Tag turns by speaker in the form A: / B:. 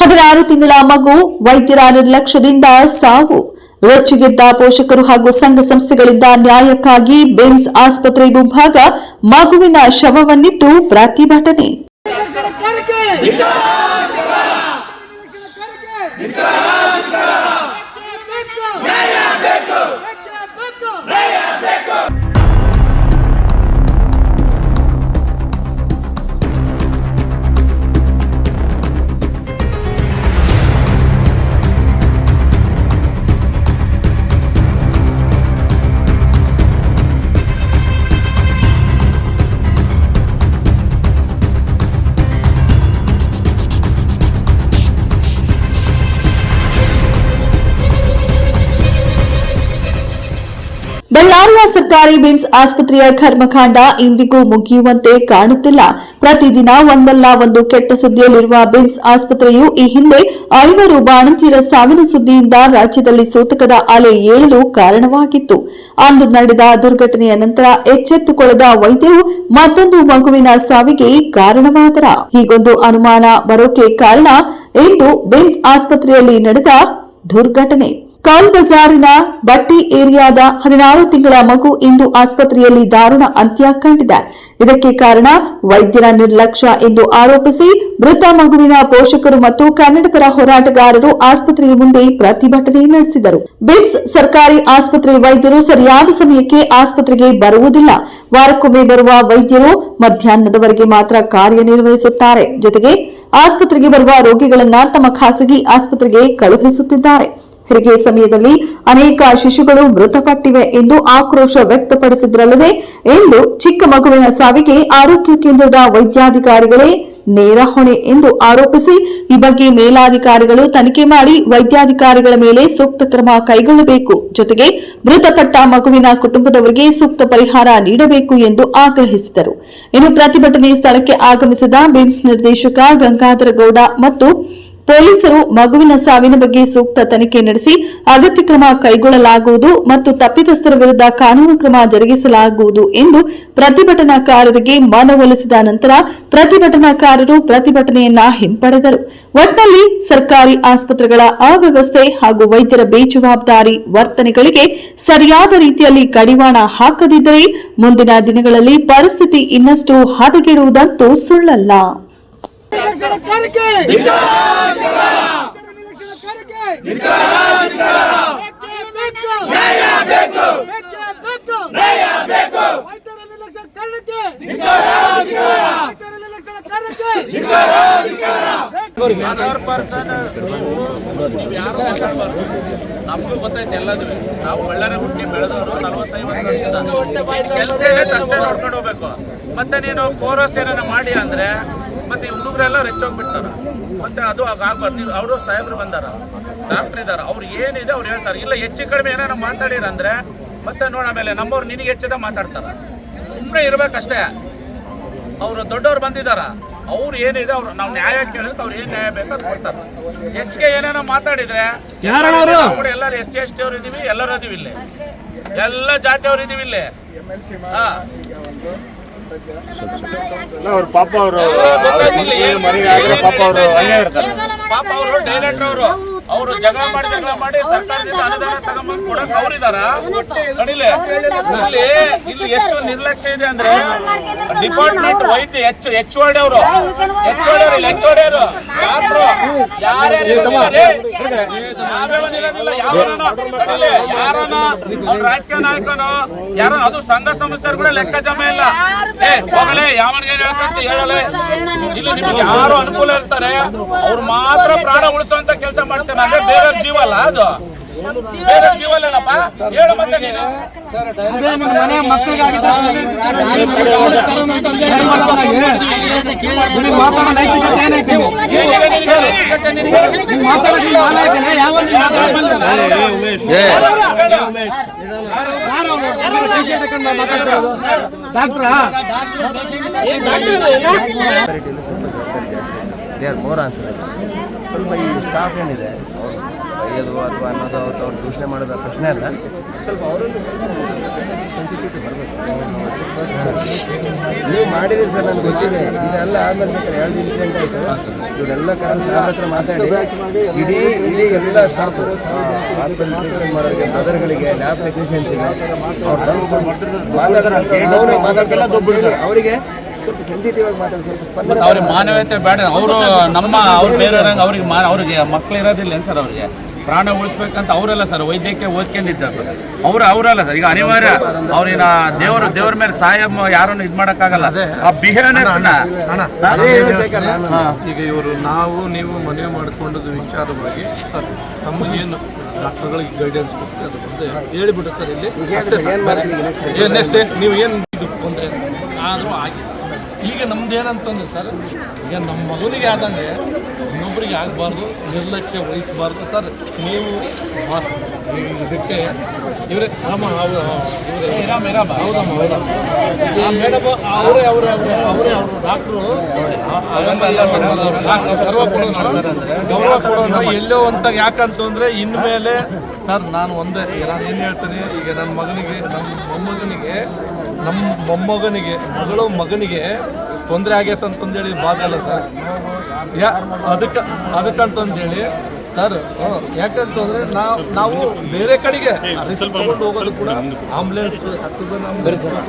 A: ಹದಿನಾರು ತಿಂಗಳ ಮಗು ವೈದ್ಯರ ನಿರ್ಲಕ್ಷ್ಯದಿಂದ ಸಾವು. ರೊಚ್ಚಿಗೆದ್ದ ಪೋಷಕರು ಹಾಗೂ ಸಂಘ ಸಂಸ್ಥೆಗಳಿಂದ ನ್ಯಾಯಕ್ಕಾಗಿ ಬಿಮ್ಸ್ ಆಸ್ಪತ್ರೆ ಮುಂಭಾಗ ಮಗುವಿನ ಶವವನ್ನಿಟ್ಟು ಪ್ರತಿಭಟನೆ. ಬಳ್ಳಾರಿಯ ಸರ್ಕಾರಿ ಬಿಮ್ಸ್ ಆಸ್ಪತ್ರೆಯ ಕರ್ಮಕಾಂಡ ಇಂದಿಗೂ ಮುಗಿಯುವಂತೆ ಕಾಣುತ್ತಿಲ್ಲ. ಪ್ರತಿದಿನ ಒಂದಲ್ಲ ಒಂದು ಕೆಟ್ಟ ಸುದ್ದಿಯಲ್ಲಿರುವ ಬಿಮ್ಸ್ ಆಸ್ಪತ್ರೆಯು ಈ ಹಿಂದೆ ಐವರು ಬಾಣಂತಿಯರ ಸಾವಿನ ಸುದ್ದಿಯಿಂದ ರಾಜ್ಯದಲ್ಲಿ ಸೂತಕದ ಅಲೆ ಏಳಲು ಕಾರಣವಾಗಿತ್ತು. ಅಂದು ನಡೆದ ದುರ್ಘಟನೆಯ ನಂತರ ಎಚ್ಚೆತ್ತುಕೊಳ್ಳದ ವೈದ್ಯರು ಮತ್ತೊಂದು ಮಗುವಿನ ಸಾವಿಗೆ ಕಾರಣವಾದರ. ಹೀಗೊಂದು ಅನುಮಾನ ಬರೋಕೆ ಕಾರಣ ಇಂದು ಬಿಮ್ಸ್ ಆಸ್ಪತ್ರೆಯಲ್ಲಿ ನಡೆದ ದುರ್ಘಟನೆ. ಕೌಲ್ ಬಜಾರಿನ ಬಟ್ಟಿ ಏರಿಯಾದ ಹದಿನಾರು ತಿಂಗಳ ಮಗು ಇಂದು ಆಸ್ಪತ್ರೆಯಲ್ಲಿ ದಾರುಣ ಅಂತ್ಯ ಕಂಡಿದೆ. ಇದಕ್ಕೆ ಕಾರಣ ವೈದ್ಯರ ನಿರ್ಲಕ್ಷ್ಯ ಎಂದು ಆರೋಪಿಸಿ ಮೃತ ಮಗುವಿನ ಪೋಷಕರು ಮತ್ತು ಕನ್ನಡಪರ ಹೋರಾಟಗಾರರು ಆಸ್ಪತ್ರೆಯ ಮುಂದೆ ಪ್ರತಿಭಟನೆ ನಡೆಸಿದರು. ಬಿಮ್ಸ್ ಸರ್ಕಾರಿ ಆಸ್ಪತ್ರೆ ವೈದ್ಯರು ಸರಿಯಾದ ಸಮಯಕ್ಕೆ ಆಸ್ಪತ್ರೆಗೆ ಬರುವುದಿಲ್ಲ. ವಾರಕ್ಕೊಮ್ಮೆ ಬರುವ ವೈದ್ಯರು ಮಧ್ಯಾಹ್ನದವರೆಗೆ ಮಾತ್ರ ಕಾರ್ಯನಿರ್ವಹಿಸುತ್ತಾರೆ. ಜೊತೆಗೆ ಆಸ್ಪತ್ರೆಗೆ ಬರುವ ರೋಗಿಗಳನ್ನ ತಮ್ಮ ಖಾಸಗಿ ಆಸ್ಪತ್ರೆಗೆ ಕಳುಹಿಸುತ್ತಿದ್ದಾರೆ. ಹೆರಿಗೆ ಸಮಯದಲ್ಲಿ ಅನೇಕ ಶಿಶುಗಳು ಮೃತಪಟ್ಟಿವೆ ಎಂದು ಆಕ್ರೋಶ ವ್ಯಕ್ತಪಡಿಸಿದ್ರಲ್ಲದೆ ಎಂದು ಚಿಕ್ಕ ಮಗುವಿನ ಸಾವಿಗೆ ಆರೋಗ್ಯ ಕೇಂದ್ರದ ವೈದ್ಯಾಧಿಕಾರಿಗಳೇ ನೇರ ಹೊಣೆ ಎಂದು ಆರೋಪಿಸಿ ಈ ಬಗ್ಗೆ ಮೇಲಾಧಿಕಾರಿಗಳು ತನಿಖೆ ಮಾಡಿ ವೈದ್ಯಾಧಿಕಾರಿಗಳ ಮೇಲೆ ಸೂಕ್ತ ಕ್ರಮ ಕೈಗೊಳ್ಳಬೇಕು. ಜೊತೆಗೆ ಮೃತಪಟ್ಟ ಮಗುವಿನ ಕುಟುಂಬದವರಿಗೆ ಸೂಕ್ತ ಪರಿಹಾರ ನೀಡಬೇಕು ಎಂದು ಆಗ್ರಹಿಸಿದರು. ಇನ್ನು ಪ್ರತಿಭಟನೆ ಸ್ಥಳಕ್ಕೆ ಆಗಮಿಸಿದ ಬಿಮ್ಸ್ ನಿರ್ದೇಶಕ ಗಂಗಾಧರ ಗೌಡ ಮತ್ತು ಪೊಲೀಸರು ಮಗುವಿನ ಸಾವಿನ ಬಗ್ಗೆ ಸೂಕ್ತ ತನಿಖೆ ನಡೆಸಿ ಅಗತ್ಯ ಕ್ರಮ ಕೈಗೊಳ್ಳಲಾಗುವುದು ಮತ್ತು ತಪ್ಪಿತಸ್ಥರ ವಿರುದ್ಧ ಕಾನೂನು ಕ್ರಮ ಜರುಗಿಸಲಾಗುವುದು ಎಂದು ಪ್ರತಿಭಟನಾಕಾರರಿಗೆ ಮನವೊಲಿಸಿದ ನಂತರ ಪ್ರತಿಭಟನಾಕಾರರು ಪ್ರತಿಭಟನೆಯನ್ನ ಹಿಂಪಡೆದರು. ಒಟ್ನಲ್ಲಿ ಸರ್ಕಾರಿ ಆಸ್ಪತ್ರೆಗಳ ಅವ್ಯವಸ್ಥೆ ಹಾಗೂ ವೈದ್ಯರ ಬೇಜವಾಬ್ದಾರಿ ವರ್ತನೆಗಳಿಗೆ ಸರಿಯಾದ ರೀತಿಯಲ್ಲಿ ಕಡಿವಾಣ ಹಾಕದಿದ್ದರೆ ಮುಂದಿನ ದಿನಗಳಲ್ಲಿ ಪರಿಸ್ಥಿತಿ ಇನ್ನಷ್ಟು ಹದಗೆಡುವುದಂತೂ ಸುಳ್ಳಲ್ಲ.
B: ಮಾತಾಡ್ಬಾರ್ದು ನಮಗೂ ಗೊತ್ತೈತೆ ಎಲ್ಲದೂ. ನಾವು ಒಳ್ಳೆಯ ಹುಟ್ಟಿ ಬೆಳೆದವರು ನಲವತ್ತೈದು ಕೆಲಸ ಇರುತ್ತೆ ಅಷ್ಟೇ ನೋಡ್ಕೊಂಡು ಹೋಗ್ಬೇಕು. ಮತ್ತೆ ನೀನು ಕೋರಸ್ ಏನಾರ ಮಾಡಿ ಅಂದ್ರೆ ಮತ್ತೆ ಈ ಹುಡುಗರೆಲ್ಲ ರೆಚ್ಚೋಗ್ಬಿಡ್ತಾರ ಮತ್ತೆ ಅದು ಆಗ್ಬಾರ್ದು. ಅವರು ಸಾಹೇಬ್ರು ಬಂದಾರ. ಡಾಕ್ಟರ್ ಇದಾರ. ಅವ್ರು ಏನಿದೆ ಅವ್ರು ಹೇಳ್ತಾರೆ. ಇಲ್ಲ ಹೆಚ್ಚು ಕಡಿಮೆ ಏನಾರ ಮಾತಾಡಿರಂದ್ರೆ ಮತ್ತೆ ನೋಡ ಆಮೇಲೆ ನಮ್ಮವ್ರು ನಿನಗೆ ಹೆಚ್ಚದ ಮಾತಾಡ್ತಾರ. ಸುಮ್ಮನೆ ಇರ್ಬೇಕಷ್ಟೇ. ಅವರು ದೊಡ್ಡವ್ರು ಬಂದಿದಾರ. ಅವ್ರು ಏನಿದೆ ಅವ್ರು ನಾವು ನ್ಯಾಯ ಕೇಳಿದ್ರೆ ಅವ್ರು ಏನ್ ನ್ಯಾಯ ಬೇಕು ಅದು ಕೊಡ್ತಾರೆ. ಹೆಚ್ಚಿಗೆ ಏನೇನೋ ಮಾತಾಡಿದ್ರೆ ನಾವು ಎಲ್ಲರೂ ಎಸ್ ಸಿ ಎಸ್ ಟಿ ಅವ್ರು ಇದೀವಿ ಎಲ್ಲರೂ ಇದೀವಿ ಇಲ್ಲಿ. ಎಲ್ಲ ಜಾತಿಯವ್ರು ಇದೀವಿ ಇಲ್ಲಿ. ಹಾ.
C: ಅವ್ರ ಪಾಪ ಅವರು ಆಗಿರೋ ಪಾಪ ಅವರು ಅಲ್ಲೇ ಇರ್ತಾರೆ.
B: ಪಾಪ ಅವರು ಡೈರೆಕ್ಟರ್ ಅವರು. ಅವರು ಜಗಳ ಮಾಡಿ ಜಗಳ ಮಾಡಿ ಸರ್ಕಾರದಿಂದ ಅನುದಾನ ತಗೊಂಡ್ಬಂದು ಕೊಡಕ್ ಅವ್ರಿದಾರ? ಇಲ್ಲಿ ಇಲ್ಲಿ ಎಷ್ಟು ನಿರ್ಲಕ್ಷ್ಯ ಇದೆ ಅಂದ್ರೆ ಡಿಪಾರ್ಟ್ಮೆಂಟ್ ವೈದ್ಯ ಹೆಚ್ಚು ಎಚ್ ಓಡಿ ಅವರು. ಎಚ್ ಓಡಿ ಅವರು ಎಚ್ ಓಡಿ ಅವರು. ಯಾರು ಯಾರನ ರಾಜಕೀಯ ನಾಯಕನೋ? ಯಾರ? ಅದು ಸಂಘ ಸಂಸ್ಥೆ ಕೂಡ ಲೆಕ್ಕ ಜಮ ಇಲ್ಲ. ಹೋಗಲೇ ಯಾವನಿಗೆ ಹೇಳ್ತಂತ ಹೇಳಲೇ. ಇಲ್ಲಿ ನಿಮ್ಗೆ ಯಾರು ಅನುಕೂಲ ಇರ್ತಾರೆ? ಅವ್ರು ಮಾತ್ರ ಪ್ರಾಣ ಉಳಿಸುವಂತ ಕೆಲಸ ಮಾಡ್ತಾರೆ. ಅಂದ್ರೆ ಬೇರೆ ಜೀವ ಅಲ್ಲ ಅದು ಬೇರೆ ಜೀವ ಅಲ್ಲೇನಪ್ಪ ಹೇಳು ಮತ್ತೆ ನೀನು
C: ಡಾಕ್ಟ್ರಾ
D: ಮೋರ್ ಆನ್ಸರ್ ಸ್ವಲ್ಪ ಈ ಸ್ಟಾಫ್ ಏನಿದೆ ಬೈಯೋದು ಅಥವಾ ಅನ್ನೋದು ಅವ್ರು ಅವ್ರು ದೂಷಣೆ ಮಾಡೋದು ಪ್ರಶ್ನೆ ಅಲ್ಲ. ಸ್ವಲ್ಪ ಅವರಲ್ಲಿ ಸೆನ್ಸಿಟಿವಿಟಿ ಬರಬೇಕು ನೀವು ಮಾಡಿದ್ರಿ ಸರ್ ನನಗೆ ಗೊತ್ತಿದೆ. ಇದೆಲ್ಲ ಆದ್ಮೇಲೆ ಸರ್ ಎರಡು ಇನ್ಸಿಡೆಂಟ್ ಆಯಿತು. ಇವರೆಲ್ಲ ಕಾರಣ ಸಾರ್ ಹತ್ರ ಮಾತಾಡಿ. ಇಡೀ ಇಡೀ ಎಲ್ಲ ಸ್ಟಾಫ್ ಹಾಸ್ಪಿಟಲ್ ಟ್ರೀಟ್ಮೆಂಟ್ ಮಾಡೋರಿಗೆ ಬ್ರದರ್ಗಳಿಗೆ ಲ್ಯಾಬ್ ಟೆಕ್ನಿಷಿಯನ್ಸಿಗೆ ಅವ್ರು ಮಾತಾಡ್ತಾರೆ. ಮಾತಾಡ್ತಾರೆ. ಅವರಿಗೆ ಸ್ವಲ್ಪ ಸೆನ್ಸಿಟಿವ್ ಆಗಿ ಮಾತಾಡಿ ಸ್ವಲ್ಪ ಸ್ಪಂದನೆ
B: ಅವ್ರಿಗೆ ಮಾನವೀಯತೆ ಬೇಡ. ಅವರು ನಮ್ಮ ಅವ್ರು ಬೇರೆ ಅವ್ರಿಗೆ ಮಾ ಅವ್ರಿಗೆ ಮಕ್ಳು ಇರೋದಿಲ್ಲ ಏನು ಸರ್ ಅವ್ರಿಗೆ? ಪ್ರಾಣ ಉಳಿಸ್ಬೇಕಂತ ಅವರೆಲ್ಲ ಸರ್ ವೈದ್ಯಕ್ಕೆ ಓದ್ಕೊಂಡಿದ್ದಾರೆ. ಅವ್ರು ಅವರಲ್ಲ ಸರ್. ಈಗ ಅನಿವಾರ್ಯ ಅವ್ರಿನ ದೇವರು ದೇವ್ರ ಮೇಲೆ ಸಹಾಯ ಯಾರನ್ನು ಇದು ಮಾಡೋಕ್ಕಾಗಲ್ಲ. ಆ
D: ನಾನು
E: ಈಗ ಇವರು ನಾವು ನೀವು ಮನೆ ಮಾಡಿಕೊಂಡದ ವಿಚಾರವಾಗಿ ಸರ್ ನಮಗೇನು ಡಾಕ್ಟರ್ಗಳಿಗೆ ಗೈಡೆನ್ಸ್ ಕೊಟ್ಟು ಅದು ಮುಂದೆ ಹೇಳಿಬಿಟ್ಟು ಸರ್ ಇಲ್ಲಿ. ನೆಕ್ಸ್ಟ್ ನೀವು ಏನು ಇದು ತೊಂದರೆ ಆದರೂ ಆಗಿ ಈಗ ನಮ್ದು ಏನಂತಂದ್ರೆ ಸರ್ ಈಗ ನಮ್ಮ ಮಗನಿಗೆ ಆದಂಗೆ ಇನ್ನೊಬ್ಬರಿಗೆ ಆಗಬಾರ್ದು ನಿರ್ಲಕ್ಷ್ಯ ವಹಿಸಬಾರ್ದು ಸರ್. ನೀವು ಮಾಸ್ ನೀವು ಇದಕ್ಕೆ ಇವರೇ ರಾಮ ಹೌದು ಹೌದಮ್ಮ ಹೌದಮ್ಮ. ಮೇಡಮ್ ಅವರೇ ಅವರೇ ಅವರೇ ಅವರು ಡಾಕ್ಟ್ರು ಗೌರವ ಕೊಡೋದು ಎಲ್ಲೋ ಅಂತ ಯಾಕಂತಂದ್ರೆ ಇನ್ಮೇಲೆ ಸರ್ ನಾನು ಒಂದೇ ನಾನು ಏನು ಹೇಳ್ತೀನಿ ಈಗ ನನ್ನ ಮಗನಿಗೆ ನಮ್ಮ ಮೊಮ್ಮಗನಿಗೆ ನಮ್ಮ ಮೊಮ್ಮಗನಿಗೆ ಮಗಳು ಮಗನಿಗೆ ತೊಂದರೆ ಆಗೈತೆ ಅಂತಂದೇಳಿ ಬಾಧಲ್ಲ ಸರ್ ಯಾ ಅದಕ್ಕೆ ಅದಕ್ಕಂತಂದೇಳಿ ಸರ್ ಯಾಕಂತಂದ್ರೆ ನಾವು ನಾವು ಬೇರೆ ಕಡೆಗೆ ರಿಸ್ಕ್ ತಗೊಂಡು ಹೋಗೋದು ಕೂಡ ಆಂಬುಲೆನ್ಸ್ ಆಕ್ಸಿಜನ್ ಆಂಬುಲೆನ್ಸ್